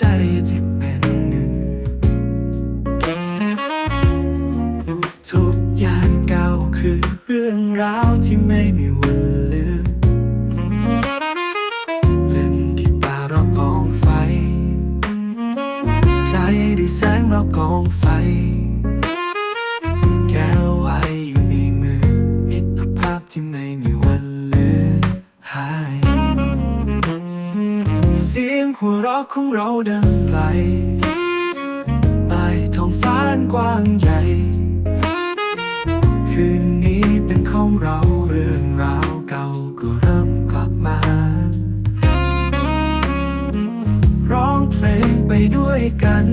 จที่เป็นหนึ่ง ทุกอย่างเก่าคือเรื่องราวที่ไม่มีวันลืมเล่นกีตาร์รอกองไฟ ใจได้แสงรอกองไฟ สียงหัวเราะของเราดังไกลใต้ท้องฟ้านกว้างใหญ่ คืนนี้เป็นของเราเรื่องราวเก่าก็เริ่มกลับมา ร้องเพลงไปด้วยกัน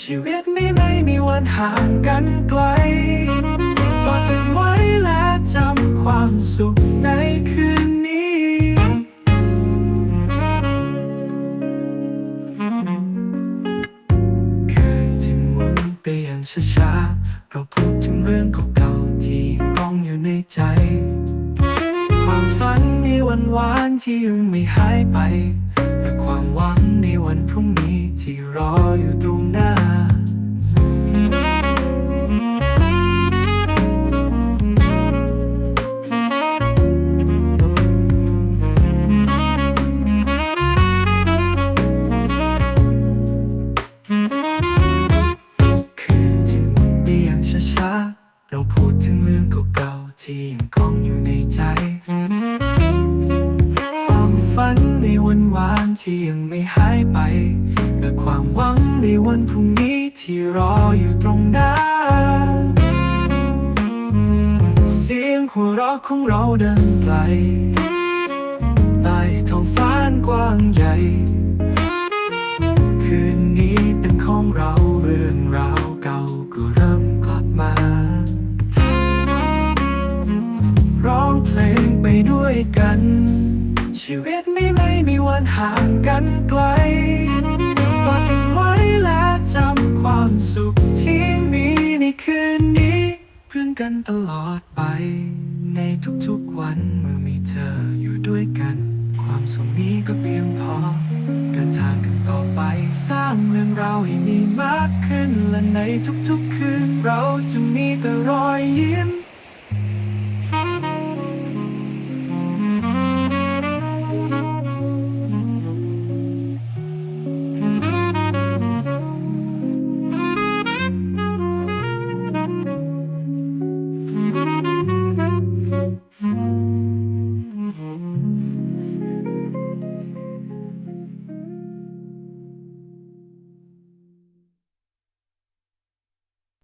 ชีวิตนี้ไม่มีวันห่างกันไกลกอดกันไว้และจำความสุขในคืน ช้าๆเราพูดถึงเรื่องเก่าๆที่ยังกองอยู่ในใจ ความฝันในวันวานที่ยังไม่หายไปและความหวังในวันพรุ่งนี้ที่รออยู่ เราพูดถึงเรื่องเก่าๆที่ยังคงอยู่ในใจ ความฝันในวันวานที่ยังไม่หายไป และความหวังในวันพรุ่งนี้ที่รออยู่ตรงหน้า เสียงหัวเราะของเราเดังไกลใต้ท้องฟ้ากว้างใหญ่ ด้วยกัน ชีวิตนี้ไม่มีวันห่างกันไกลกอดกันไว้และจำความสุขที่มีในคืนนี้ เพื่อนกันตลอดไป ในทุกๆวันเมื่อมีเธออยู่ด้วยกัน ความสุขนี้ก็เพียงพอเดินทางกันต่อไปสร้างเรื่องราวให้มีมากขึ้น และในทุกๆคืนเราจะมีแต่รอยยิ้ม